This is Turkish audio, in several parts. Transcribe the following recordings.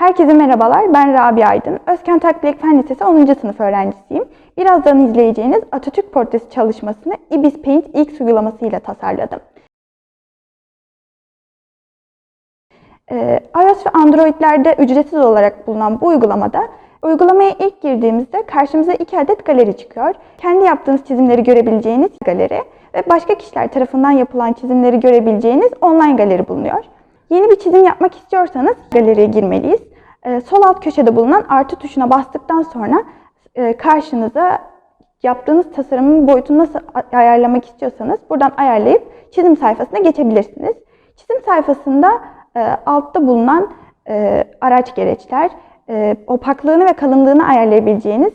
Herkese merhabalar, ben Rabia Aydın. Özkent Akbilek Fen Lisesi 10. sınıf öğrencisiyim. Birazdan izleyeceğiniz Atatürk Portresi çalışmasını Ibis Paint X uygulamasıyla tasarladım. Ee, iOS ve Android'lerde ücretsiz olarak bulunan bu uygulamada uygulamaya ilk girdiğimizde karşımıza iki adet galeri çıkıyor. Kendi yaptığınız çizimleri görebileceğiniz galeri ve başka kişiler tarafından yapılan çizimleri görebileceğiniz online galeri bulunuyor. Yeni bir çizim yapmak istiyorsanız galeriye girmeliyiz. Ee, sol alt köşede bulunan artı tuşuna bastıktan sonra e, karşınıza yaptığınız tasarımın boyutunu nasıl ayarlamak istiyorsanız buradan ayarlayıp çizim sayfasına geçebilirsiniz. Çizim sayfasında e, altta bulunan e, araç gereçler, opaklığını ve kalınlığını ayarlayabileceğiniz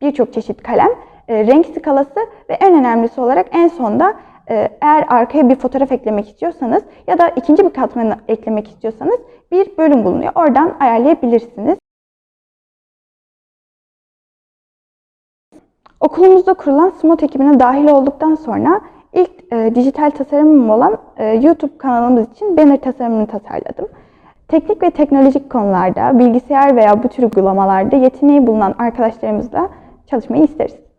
birçok çeşit kalem, renk skalası ve en önemlisi olarak en sonda eğer arkaya bir fotoğraf eklemek istiyorsanız ya da ikinci bir katmanı eklemek istiyorsanız bir bölüm bulunuyor. Oradan ayarlayabilirsiniz. Okulumuzda kurulan SMOT ekibine dahil olduktan sonra ilk e, dijital tasarımım olan e, YouTube kanalımız için banner tasarımını tasarladım. Teknik ve teknolojik konularda, bilgisayar veya bu tür uygulamalarda yeteneği bulunan arkadaşlarımızla çalışmayı isteriz.